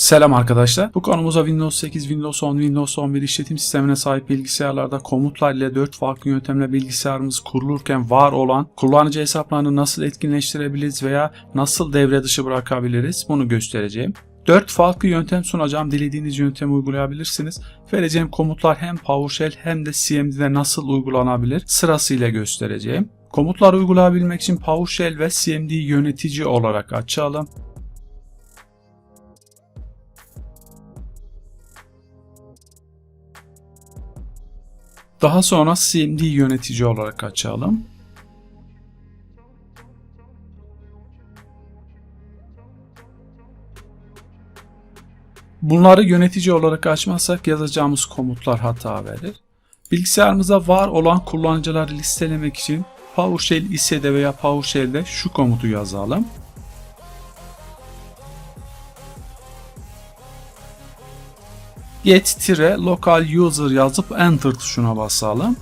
Selam arkadaşlar. Bu konumuza Windows 8, Windows 10, Windows 11 işletim sistemine sahip bilgisayarlarda komutlar ile 4 farklı yöntemle bilgisayarımız kurulurken var olan kullanıcı hesaplarını nasıl etkinleştirebiliriz veya nasıl devre dışı bırakabiliriz bunu göstereceğim. 4 farklı yöntem sunacağım. Dilediğiniz yöntemi uygulayabilirsiniz. Vereceğim komutlar hem PowerShell hem de CMD'de nasıl uygulanabilir sırasıyla göstereceğim. Komutları uygulayabilmek için PowerShell ve CMD yönetici olarak açalım. Daha sonra CMD yönetici olarak açalım. Bunları yönetici olarak açmazsak yazacağımız komutlar hata verir. Bilgisayarımıza var olan kullanıcıları listelemek için PowerShell ise de veya PowerShell'de şu komutu yazalım. Get-local user yazıp enter tuşuna basalım.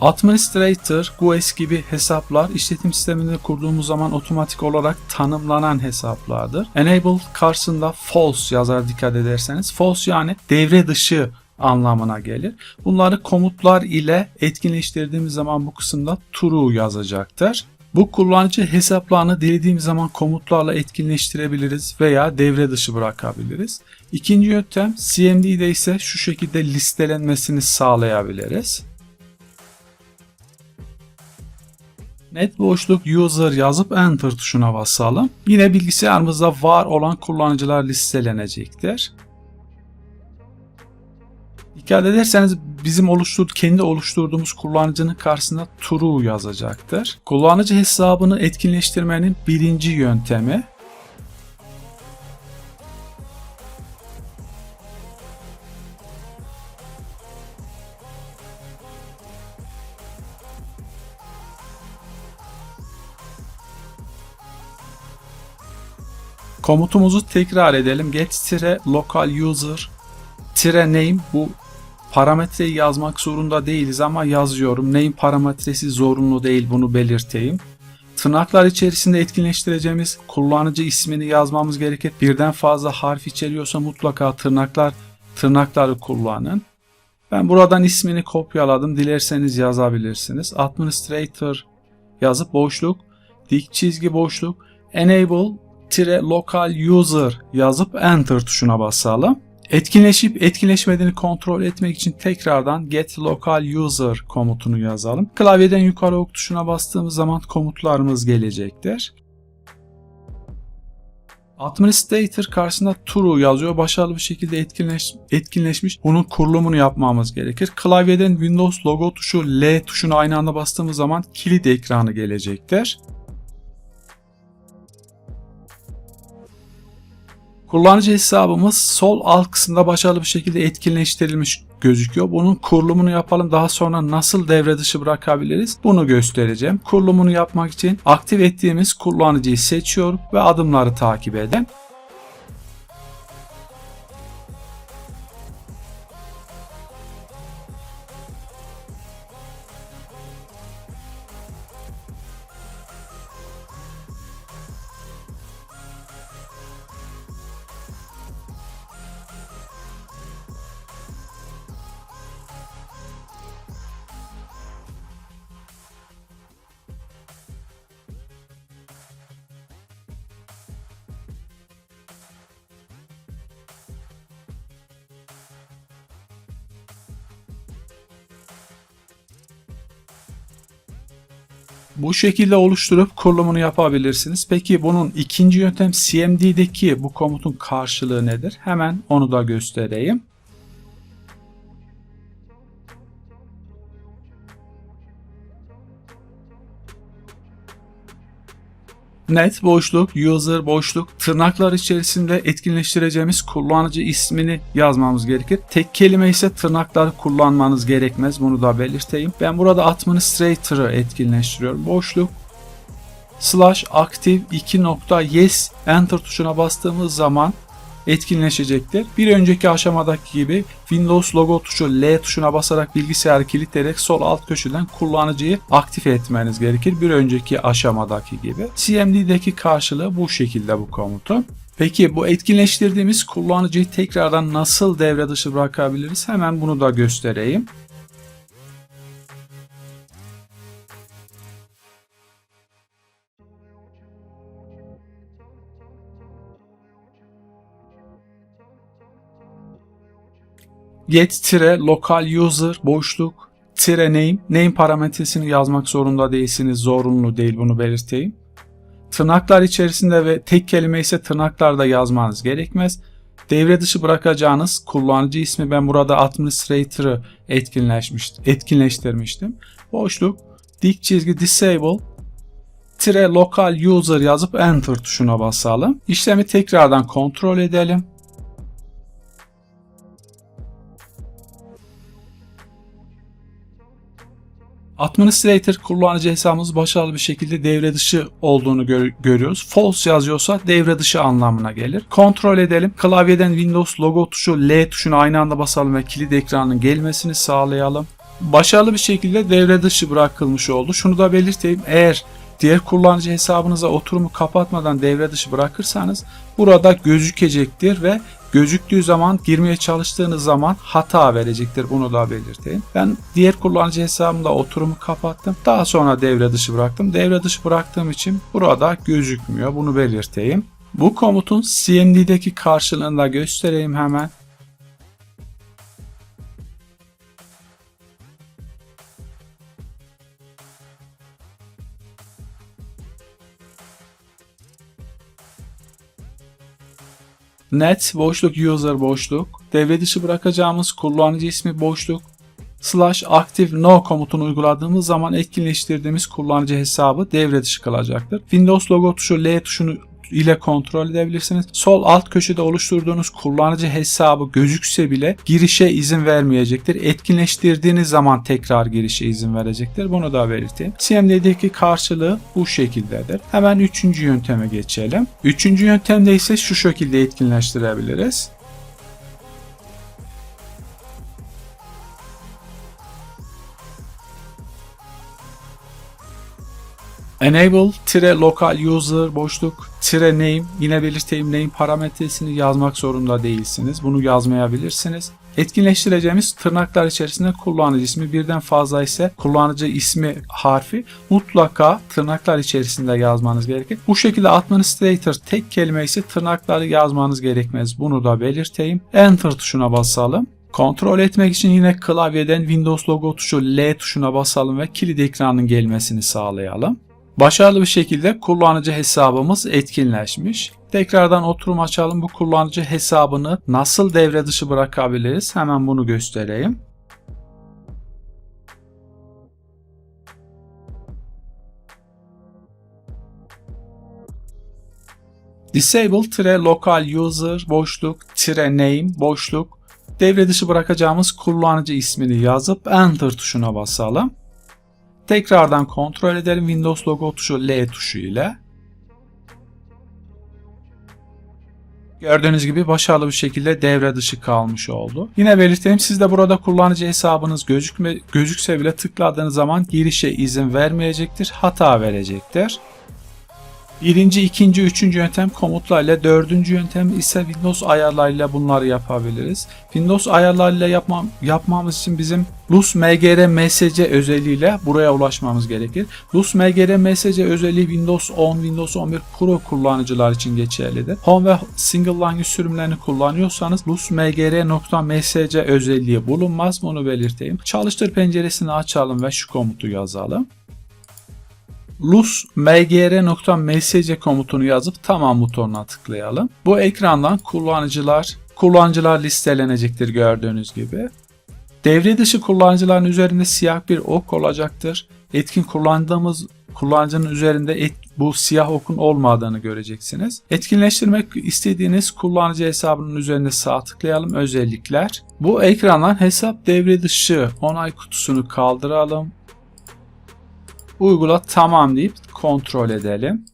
Administrator, GUIS gibi hesaplar işletim sistemini kurduğumuz zaman otomatik olarak tanımlanan hesaplardır. Enable karşısında false yazar dikkat ederseniz. False yani devre dışı anlamına gelir. Bunları komutlar ile etkinleştirdiğimiz zaman bu kısımda true yazacaktır. Bu kullanıcı hesaplarını dilediğimiz zaman komutlarla etkinleştirebiliriz veya devre dışı bırakabiliriz. İkinci yöntem CMD'de ise şu şekilde listelenmesini sağlayabiliriz. Net boşluk user yazıp enter tuşuna basalım. Yine bilgisayarımızda var olan kullanıcılar listelenecektir. Dikkat ederseniz bizim oluştur kendi oluşturduğumuz kullanıcının karşısına true yazacaktır. Kullanıcı hesabını etkinleştirmenin birinci yöntemi Komutumuzu tekrar edelim. get-local user name bu parametreyi yazmak zorunda değiliz ama yazıyorum. Name parametresi zorunlu değil bunu belirteyim. Tırnaklar içerisinde etkinleştireceğimiz kullanıcı ismini yazmamız gerekir. Birden fazla harf içeriyorsa mutlaka tırnaklar tırnakları kullanın. Ben buradan ismini kopyaladım. Dilerseniz yazabilirsiniz. Administrator yazıp boşluk, dik çizgi boşluk, enable local user yazıp enter tuşuna basalım. Etkinleşip etkinleşmediğini kontrol etmek için tekrardan get local user komutunu yazalım. Klavyeden yukarı ok tuşuna bastığımız zaman komutlarımız gelecektir. Administrator karşısında true yazıyor. Başarılı bir şekilde etkinleş, etkinleşmiş. Bunun kurulumunu yapmamız gerekir. Klavyeden Windows logo tuşu L tuşuna aynı anda bastığımız zaman kilit ekranı gelecektir. Kullanıcı hesabımız sol alt kısımda başarılı bir şekilde etkinleştirilmiş gözüküyor. Bunun kurulumunu yapalım. Daha sonra nasıl devre dışı bırakabiliriz? Bunu göstereceğim. Kurulumunu yapmak için aktif ettiğimiz kullanıcıyı seçiyorum ve adımları takip edin. Bu şekilde oluşturup kurulumunu yapabilirsiniz. Peki bunun ikinci yöntem CMD'deki bu komutun karşılığı nedir? Hemen onu da göstereyim. Net boşluk, user boşluk, tırnaklar içerisinde etkinleştireceğimiz kullanıcı ismini yazmamız gerekir. Tek kelime ise tırnakları kullanmanız gerekmez. Bunu da belirteyim. Ben burada administrator'ı etkinleştiriyorum. Boşluk, slash active 2 yes enter tuşuna bastığımız zaman etkinleşecektir. Bir önceki aşamadaki gibi Windows logo tuşu L tuşuna basarak bilgisayarı kilitleyerek sol alt köşeden kullanıcıyı aktif etmeniz gerekir. Bir önceki aşamadaki gibi. CMD'deki karşılığı bu şekilde bu komutun. Peki bu etkinleştirdiğimiz kullanıcıyı tekrardan nasıl devre dışı bırakabiliriz? Hemen bunu da göstereyim. Get-local user boşluk tire name name parametresini yazmak zorunda değilsiniz. Zorunlu değil bunu belirteyim. Tırnaklar içerisinde ve tek kelime ise tırnaklarda yazmanız gerekmez. Devre dışı bırakacağınız kullanıcı ismi ben burada administrator'ı etkinleştirmiştim. Boşluk dik çizgi disable tire local user yazıp enter tuşuna basalım. İşlemi tekrardan kontrol edelim. Administrator kullanıcı hesabımız başarılı bir şekilde devre dışı olduğunu gör- görüyoruz. False yazıyorsa devre dışı anlamına gelir. Kontrol edelim. Klavyeden Windows logo tuşu L tuşuna aynı anda basalım ve kilit ekranının gelmesini sağlayalım. Başarılı bir şekilde devre dışı bırakılmış oldu. Şunu da belirteyim. Eğer diğer kullanıcı hesabınıza oturumu kapatmadan devre dışı bırakırsanız burada gözükecektir ve gözüktüğü zaman girmeye çalıştığınız zaman hata verecektir. Bunu da belirteyim. Ben diğer kullanıcı hesabımda oturumu kapattım. Daha sonra devre dışı bıraktım. Devre dışı bıraktığım için burada gözükmüyor. Bunu belirteyim. Bu komutun CMD'deki karşılığını da göstereyim hemen. Net boşluk user boşluk devre dışı bırakacağımız kullanıcı ismi boşluk slash active no komutunu uyguladığımız zaman etkinleştirdiğimiz kullanıcı hesabı devre dışı kalacaktır. Windows logo tuşu L tuşunu ile kontrol edebilirsiniz. Sol alt köşede oluşturduğunuz kullanıcı hesabı gözükse bile girişe izin vermeyecektir. Etkinleştirdiğiniz zaman tekrar girişe izin verecektir. Bunu da belirteyim. CMD'deki karşılığı bu şekildedir. Hemen üçüncü yönteme geçelim. Üçüncü yöntemde ise şu şekilde etkinleştirebiliriz. Enable tire local user boşluk tire name yine belirteyim name parametresini yazmak zorunda değilsiniz. Bunu yazmayabilirsiniz. Etkinleştireceğimiz tırnaklar içerisinde kullanıcı ismi birden fazla ise kullanıcı ismi harfi mutlaka tırnaklar içerisinde yazmanız gerekir. Bu şekilde administrator tek kelime ise tırnakları yazmanız gerekmez. Bunu da belirteyim. Enter tuşuna basalım. Kontrol etmek için yine klavyeden Windows logo tuşu L tuşuna basalım ve kilit ekranının gelmesini sağlayalım. Başarılı bir şekilde kullanıcı hesabımız etkinleşmiş. Tekrardan oturum açalım. Bu kullanıcı hesabını nasıl devre dışı bırakabiliriz? Hemen bunu göstereyim. Disable tire local user boşluk tire name boşluk devre dışı bırakacağımız kullanıcı ismini yazıp enter tuşuna basalım. Tekrardan kontrol edelim Windows logo tuşu L tuşu ile. Gördüğünüz gibi başarılı bir şekilde devre dışı kalmış oldu. Yine belirtelim siz de burada kullanıcı hesabınız gözükme, gözükse bile tıkladığınız zaman girişe izin vermeyecektir. Hata verecektir. Birinci, ikinci, üçüncü yöntem komutlarla, dördüncü yöntem ise Windows ayarlarıyla bunları yapabiliriz. Windows ayarlarıyla yapmam, yapmamız için bizim LUS MGR MSC özelliğiyle buraya ulaşmamız gerekir. LUS MGR MSC özelliği Windows 10, Windows 11 Pro kullanıcılar için geçerlidir. Home ve Single Language sürümlerini kullanıyorsanız LUS MGR.msc özelliği bulunmaz. Bunu belirteyim. Çalıştır penceresini açalım ve şu komutu yazalım lus mgr.msc komutunu yazıp tamam butonuna tıklayalım. Bu ekrandan kullanıcılar kullanıcılar listelenecektir gördüğünüz gibi. Devre dışı kullanıcıların üzerinde siyah bir ok olacaktır. Etkin kullandığımız kullanıcının üzerinde et, bu siyah okun olmadığını göreceksiniz. Etkinleştirmek istediğiniz kullanıcı hesabının üzerinde sağ tıklayalım özellikler. Bu ekrandan hesap devre dışı onay kutusunu kaldıralım uygula tamam deyip kontrol edelim.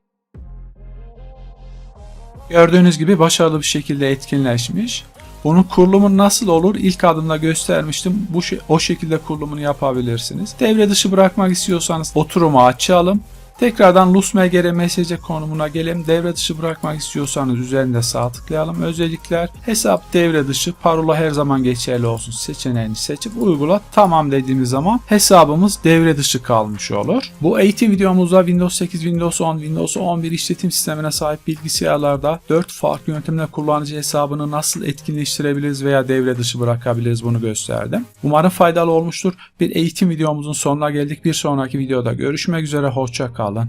Gördüğünüz gibi başarılı bir şekilde etkinleşmiş. Bunun kurulumu nasıl olur? İlk adımda göstermiştim. Bu o şekilde kurulumunu yapabilirsiniz. Devre dışı bırakmak istiyorsanız oturumu açalım. Tekrardan LUSMGR MSC konumuna gelelim. Devre dışı bırakmak istiyorsanız üzerinde sağ tıklayalım. Özellikler hesap devre dışı parola her zaman geçerli olsun seçeneğini seçip uygula. Tamam dediğimiz zaman hesabımız devre dışı kalmış olur. Bu eğitim videomuzda Windows 8, Windows 10, Windows 11 işletim sistemine sahip bilgisayarlarda 4 farklı yöntemle kullanıcı hesabını nasıl etkinleştirebiliriz veya devre dışı bırakabiliriz bunu gösterdim. Umarım faydalı olmuştur. Bir eğitim videomuzun sonuna geldik. Bir sonraki videoda görüşmek üzere. Hoşça kalın sağlan.